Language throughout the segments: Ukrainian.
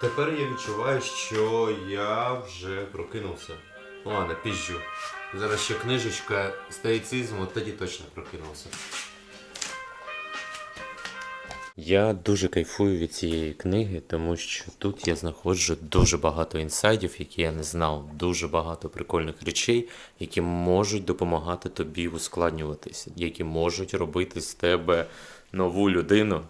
Тепер я відчуваю, що я вже прокинувся. Ладно, пізжу. Зараз ще книжечка стоїцизм, тоді точно прокинувся. Я дуже кайфую від цієї книги, тому що тут я знаходжу дуже багато інсайдів, які я не знав, дуже багато прикольних речей, які можуть допомагати тобі ускладнюватися, які можуть робити з тебе нову людину.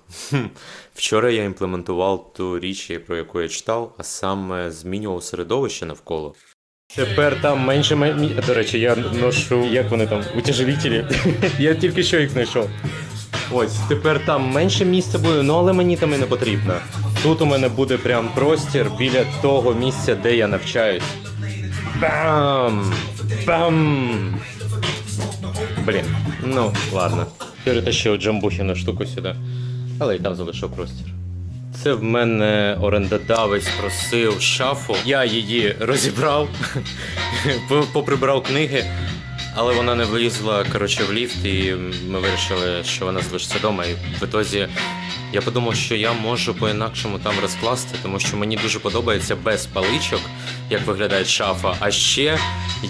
Вчора я імплементував ту річ, про яку я читав, а саме змінював середовище навколо. Тепер там менше мі- До речі, я ношу. Як вони там? Утяжелітелі. я тільки що їх знайшов. Ось, тепер там менше місця буде, ну але мені там і не потрібно. Тут у мене буде прям простір біля того місця, де я навчаюсь. Бам! Бам! Блін, ну ладно. Перетащив джамбухіну штуку сюди. Але й там залишив простір. Це в мене орендодавець просив шафу. Я її розібрав, поприбрав книги, але вона не влізла коротше, в ліфт, і ми вирішили, що вона залишиться вдома. І в ітозі я подумав, що я можу по-інакшому там розкласти, тому що мені дуже подобається без паличок, як виглядає шафа. А ще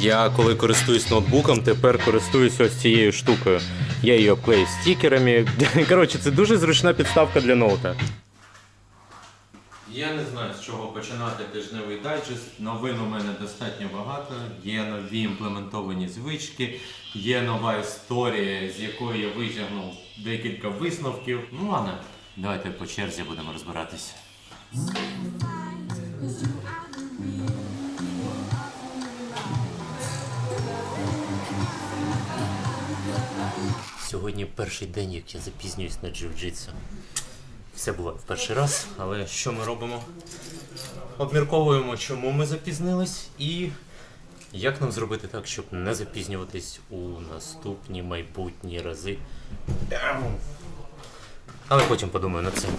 я, коли користуюсь ноутбуком, тепер користуюсь ось цією штукою. Я її обклею стікерами. Коротше, це дуже зручна підставка для ноута. Я не знаю, з чого починати тижневий дайджест. Новин у мене достатньо багато. Є нові імплементовані звички, є нова історія, з якої я витягнув декілька висновків. Ну ладно, давайте по черзі будемо розбиратися. Сьогодні перший день, як я запізнююсь на джиу-джитсу. Все буває в перший раз, але що ми робимо? Обмірковуємо, чому ми запізнились і як нам зробити так, щоб не запізнюватись у наступні майбутні рази. Але потім подумаю над цим.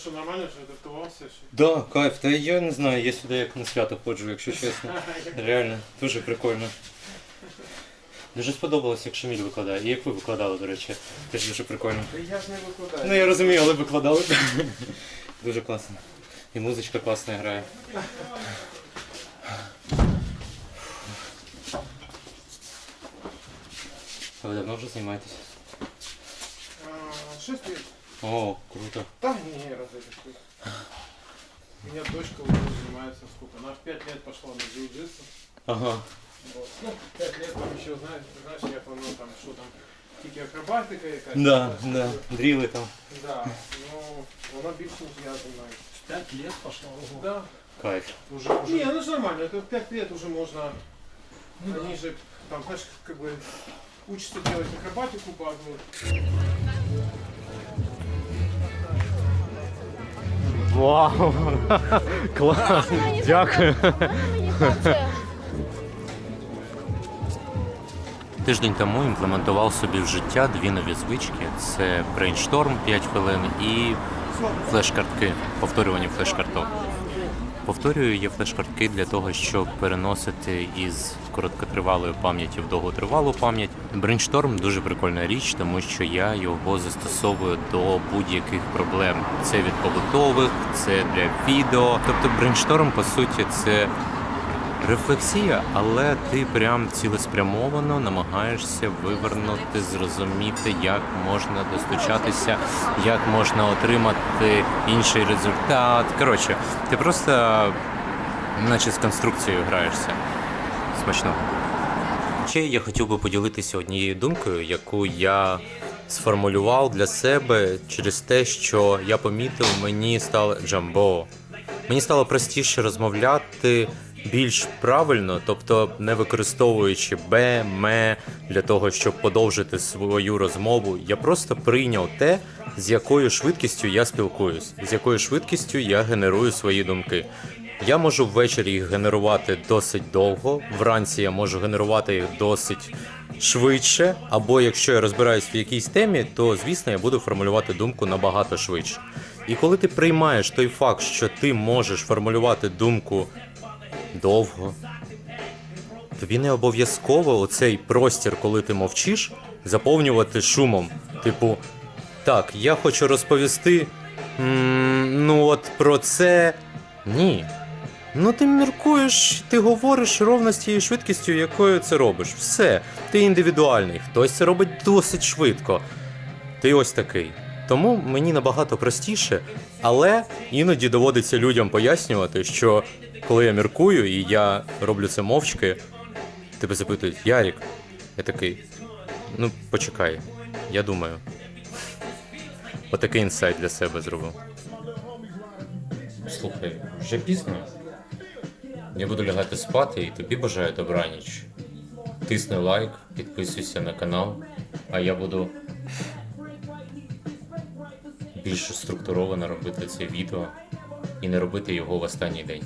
Що нормально вже адаптувався? Да, кайф. Та я не знаю, я сюди як на свято ходжу, якщо чесно. Реально, дуже прикольно. Дуже сподобалось, як Шаміль викладає. І як ви викладали, до речі. Теж дуже прикольно. Я ж не викладаю. Ну я розумію, але викладали. Дуже класно. І музичка класна грає. А ви давно вже займаєтесь? Шесть лет. О, круто. Да не, разве это У меня дочка уже занимается сколько? Она в пять лет пошла на джиу-джитсу. Ага. Вот. Ну, пять лет там еще, знаешь, знаешь, я помню там, что там, тільки акробатика якась. Да, там, да. Дріли там. Да, ну, вона більше, ніж я займаюся. Пять лет пошло. Ого. Да. Кайф. Уже, уже. Не, ну же нормально, это в пять лет уже можно, они же, там, знаешь, как бы, учатся делать акробатику по одной. Вау! Клас! Дякую. Тиждень тому імплементував собі в життя дві нові звички: це брейншторм 5 хвилин і флеш-картки, повторювані флеш-карток. Повторюю, є флеш-картки для того, щоб переносити із короткотривалої пам'яті в довготривалу пам'ять. Брейншторм дуже прикольна річ, тому що я його застосовую до будь-яких проблем. Це від побутових, це для відео. Тобто брейншторм, по суті, це рефлексія, але ти прям цілеспрямовано намагаєшся вивернути, зрозуміти, як можна достучатися, як можна отримати інший результат. Коротше, ти просто наче з конструкцією граєшся. Смачно. Ще я хотів би поділитися однією думкою, яку я сформулював для себе через те, що я помітив, мені стало джамбо. Мені стало простіше розмовляти більш правильно, тобто не використовуючи бе, ме для того, щоб подовжити свою розмову. Я просто прийняв те, з якою швидкістю я спілкуюсь, з якою швидкістю я генерую свої думки. Я можу ввечері їх генерувати досить довго, вранці я можу генерувати їх досить швидше, або якщо я розбираюсь в якійсь темі, то звісно я буду формулювати думку набагато швидше. І коли ти приймаєш той факт, що ти можеш формулювати думку довго, тобі не обов'язково оцей простір, коли ти мовчиш, заповнювати шумом. Типу, так, я хочу розповісти. м, Ну от про це ні. Ну ти міркуєш, ти говориш ровно з тією швидкістю, якою це робиш. Все, ти індивідуальний, хтось це робить досить швидко. Ти ось такий. Тому мені набагато простіше, але іноді доводиться людям пояснювати, що коли я міркую і я роблю це мовчки, тебе запитують, Ярік, я такий. Ну, почекай, я думаю. Отакий інсайт для себе зробив. Слухай, вже пізно. Я буду лягати спати і тобі бажаю добраніч. Тисни лайк, підписуйся на канал, а я буду більш структуровано робити це відео і не робити його в останній день.